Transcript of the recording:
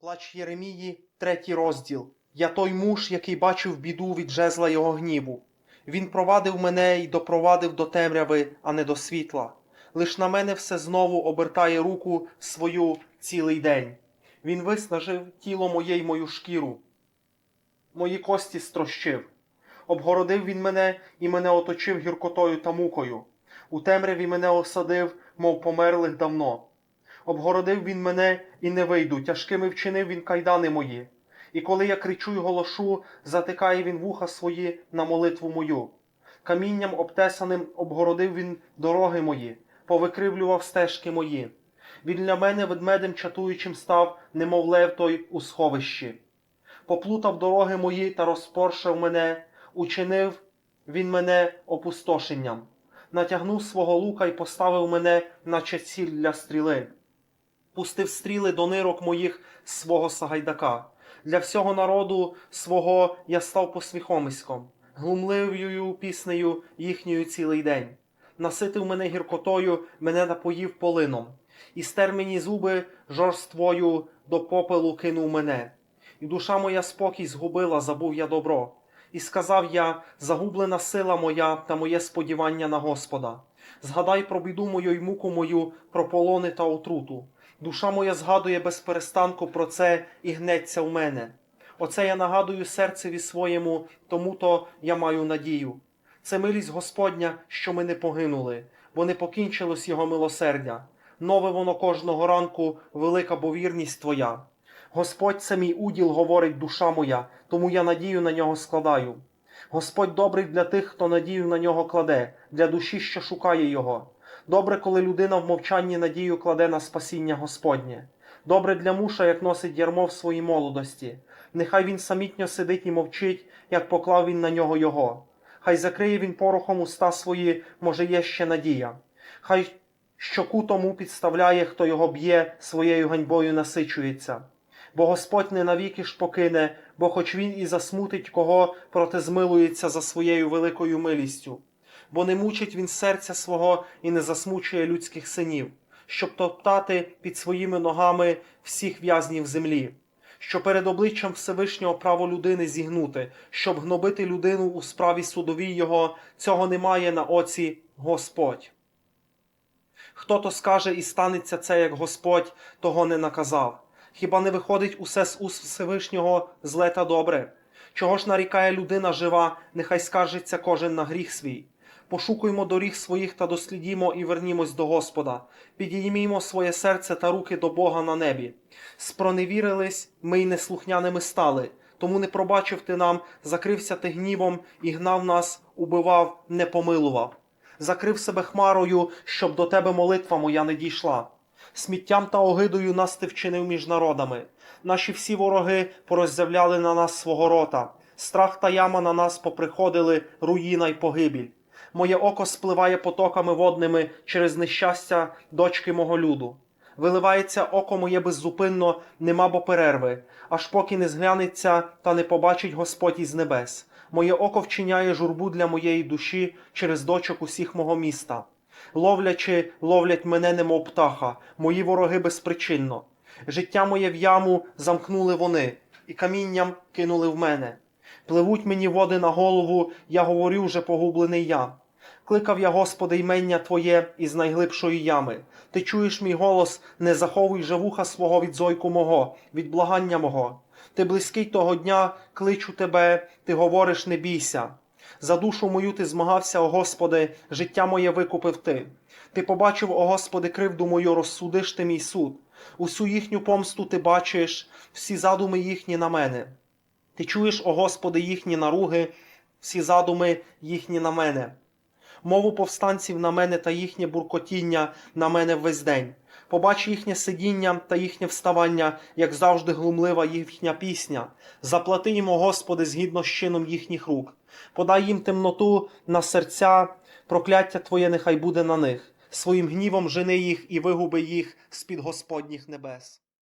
Плач Єремії, третій розділ. Я той муж, який бачив біду від жезла його гніву. Він провадив мене й допровадив до темряви, а не до світла. Лиш на мене все знову обертає руку свою цілий день. Він виснажив тіло моє й мою шкіру, мої кості строщив. Обгородив він мене і мене оточив гіркотою та мукою. У темряві мене осадив, мов померлих давно. Обгородив він мене і не вийду, тяжкими вчинив він кайдани мої. І коли я кричу й голошу, затикає він вуха свої на молитву мою. Камінням обтесаним обгородив він дороги мої, повикривлював стежки мої. Він для мене ведмедем чатуючим став, немов лев той у сховищі. Поплутав дороги мої та розпоршив мене, учинив він мене опустошенням, натягнув свого лука й поставив мене, наче ціль для стріли пустив стріли до нирок моїх свого сагайдака. Для всього народу свого я став посміхомиськом, глумливою піснею їхньою цілий день. Наситив мене гіркотою, мене напоїв полином, і стер мені зуби жорствою до попелу кинув мене. І душа моя спокій згубила, забув я добро. І сказав я: загублена сила моя та моє сподівання на Господа. Згадай про біду мою й муку мою, про полони та отруту. Душа моя згадує без перестанку про це і гнеться в мене. Оце я нагадую серцеві своєму, тому то я маю надію. Це милість Господня, що ми не погинули, бо не покінчилось його милосердя. Нове воно кожного ранку, велика бо вірність твоя. Господь це мій уділ, говорить душа моя, тому я надію на нього складаю. Господь добрий для тих, хто надію на нього кладе, для душі, що шукає його. Добре, коли людина в мовчанні надію кладе на спасіння Господнє. Добре для муша, як носить ярмо в своїй молодості. Нехай він самітньо сидить і мовчить, як поклав він на нього його. Хай закриє він порохом уста свої, може, є ще надія. Хай щоку тому підставляє, хто його б'є, своєю ганьбою насичується. Бо Господь не навіки ж покине, бо хоч він і засмутить кого, проте змилується за своєю великою милістю бо не мучить він серця свого і не засмучує людських синів, щоб топтати під своїми ногами всіх в'язнів землі, що перед обличчям Всевишнього право людини зігнути, щоб гнобити людину у справі судовій його, цього немає на оці Господь. Хто то скаже і станеться це, як Господь того не наказав. Хіба не виходить усе з уст Всевишнього зле та добре? Чого ж нарікає людина жива, нехай скаржиться кожен на гріх свій. Пошукуймо доріг своїх та дослідімо і вернімось до Господа, підіймімо своє серце та руки до Бога на небі. Спроневірились ми й неслухняними стали, тому не пробачив ти нам, закрився ти гнівом і гнав нас, убивав, не помилував. Закрив себе хмарою, щоб до тебе молитва моя не дійшла. Сміттям та огидою нас ти вчинив між народами. Наші всі вороги пороззявляли на нас свого рота. Страх та яма на нас поприходили, руїна й погибіль. Моє око спливає потоками водними через нещастя дочки мого люду. Виливається око моє беззупинно, нема бо перерви, аж поки не зглянеться та не побачить Господь із небес. Моє око вчиняє журбу для моєї душі через дочок усіх мого міста. Ловлячи, ловлять мене, немов птаха, мої вороги безпричинно. Життя моє в яму замкнули вони, і камінням кинули в мене. Пливуть мені води на голову, я говорю вже погублений я. Кликав я, Господи, ймення Твоє із найглибшої ями. Ти чуєш мій голос, не заховуй же вуха свого від зойку мого, від благання мого. Ти близький того дня, кличу тебе, ти говориш, не бійся. За душу мою ти змагався, о Господи, життя моє викупив ти. Ти побачив, о Господи, кривду мою, розсудиш ти мій суд. Усю їхню помсту ти бачиш, всі задуми їхні на мене. Ти чуєш, о Господи, їхні наруги, всі задуми їхні на мене. Мову повстанців на мене та їхнє буркотіння на мене весь день. Побач їхнє сидіння та їхнє вставання, як завжди глумлива їхня пісня. Заплати їм, о Господи, згідно з чином їхніх рук. Подай їм темноту на серця, прокляття Твоє нехай буде на них. Своїм гнівом жени їх і вигуби їх з-під Господніх небес.